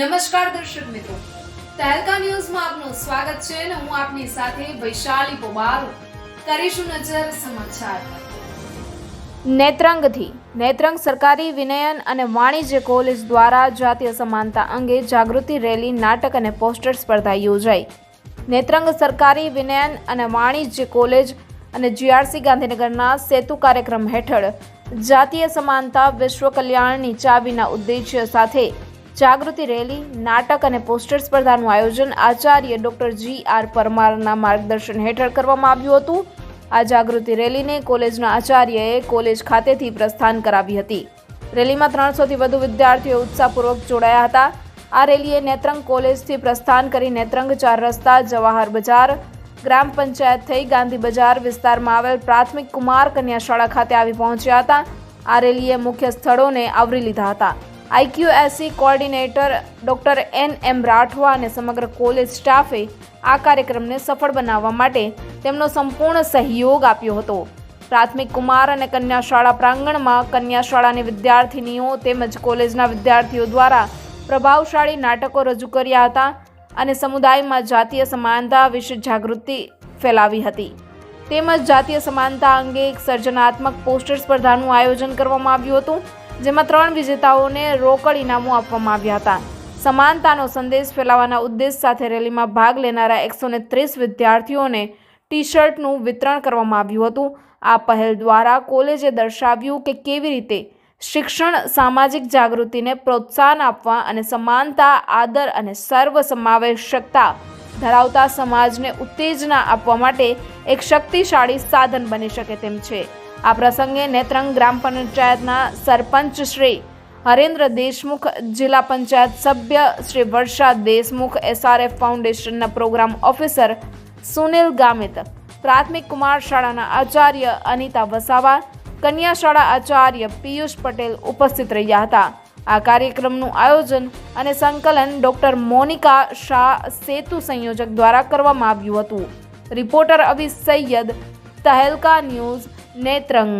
નમસ્કાર દર્શક મિત્રો. તહેલકા ન્યૂઝમાં આપનું સ્વાગત છે અને હું આપની સાથે વૈશાલી પોબારો કરીશું નજર સમાચાર. નેત્રંગથી, નેત્રંગ સરકારી વિનયન અને વાણિજ્ય કોલેજ દ્વારા જાતીય સમાનતા અંગે જાગૃતિ રેલી, નાટક અને પોસ્ટર સ્પર્ધા યોજાઈ. નેત્રંગ સરકારી વિનયન અને વાણિજ્ય કોલેજ અને જીઆરસી ગાંધીનગરના સેતુ કાર્યક્રમ હેઠળ જાતીય સમાનતા વિશ્વ કલ્યાણની ચાવીના ઉદ્દેશ્ય સાથે જાગૃતિ રેલી, નાટક અને પોસ્ટર સ્પર્ધાનું આયોજન આચાર્ય ડોક્ટર જી આર પરમારના માર્ગદર્શન હેઠળ કરવામાં આવ્યું હતું. આ જાગૃતિ રેલીને કોલેજના આચાર્યએ કોલેજ ખાતેથી પ્રસ્થાન કરાવી હતી. રેલીમાં ત્રણસોથી વધુ વિદ્યાર્થીઓ ઉત્સાહપૂર્વક જોડાયા હતા. આ રેલીએ નેત્રંગ કોલેજથી પ્રસ્થાન કરી નેત્રંગ ચાર રસ્તા, જવાહર બજાર, ગ્રામ પંચાયત થઈ ગાંધી બજાર વિસ્તારમાં આવેલ પ્રાથમિક કુમાર કન્યા શાળા ખાતે આવી પહોંચ્યા હતા. આ રેલીએ મુખ્ય સ્થળોને આવરી લીધા હતા. IQAC coordinator doctor N M Rathwa અને સમગ્ર કોલેજ સ્ટાફે આ કાર્યક્રમને સફળ બનાવવા માટે તેમનો સંપૂર્ણ સહયોગ આપ્યો હતો. પ્રાથમિક કુમાર અને કન્યા શાળા પ્રાંગણમાં કન્યા શાળાની વિદ્યાર્થિનીઓ તેમજ કોલેજના વિદ્યાર્થીઓ દ્વારા પ્રભાવશાળી નાટકો રજૂ કર્યા હતા અને સમુદાયમાં જાતીય સમાનતા વિશે જાગૃતિ ફેલાવી હતી. તેમજ જાતીય સમાનતા અંગે એક સર્જનાત્મક પોસ્ટર સ્પર્ધાનું આયોજન કરવામાં આવ્યું હતું. જેમાં ત્રણ વિજેતાઓને રોકડ ઇનામો આપવામાં આવ્યા હતા. સમાનતાનો સંદેશ ફેલાવવાના ઉદ્દેશ સાથે રેલીમાં ભાગ લેનારા એકસો ત્રીસ વિદ્યાર્થીઓને ટી શર્ટનું વિતરણ કરવામાં આવ્યું હતું. આ પહેલ દ્વારા કોલેજે દર્શાવ્યું કે કેવી રીતે શિક્ષણ, સામાજિક જાગૃતિને પ્રોત્સાહન આપવા અને સમાનતા, આદર અને સર્વસમાવેશકતા ધરાવતા સમાજને ઉત્તેજના આપવા માટે એક શક્તિશાળી સાધન બની શકે તેમ છે. આ પ્રસંગે નેત્રંગ ગ્રામ પંચાયતના સરપંચ શ્રી હરેન્દ્ર દેશમુખ, જિલ્લા પંચાયત સભ્ય શ્રી વર્ષા દેશમુખ એસઆરએફ ફાઉન્ડેશનના પ્રોગ્રામ ઓફિસર સુનિલ ગામિત, પ્રાથમિક કુમાર શાળાના આચાર્ય અનિતા વસાવા, કન્યા શાળા આચાર્ય પિયુષ પટેલ ઉપસ્થિત રહ્યા હતા. આ કાર્યક્રમનું આયોજન અને સંકલન ડોક્ટર મોનિકા શાહ સેતુ સંયોજક દ્વારા કરવામાં આવ્યું હતું. Reporter Avi Sayed, Tehelka news Netrang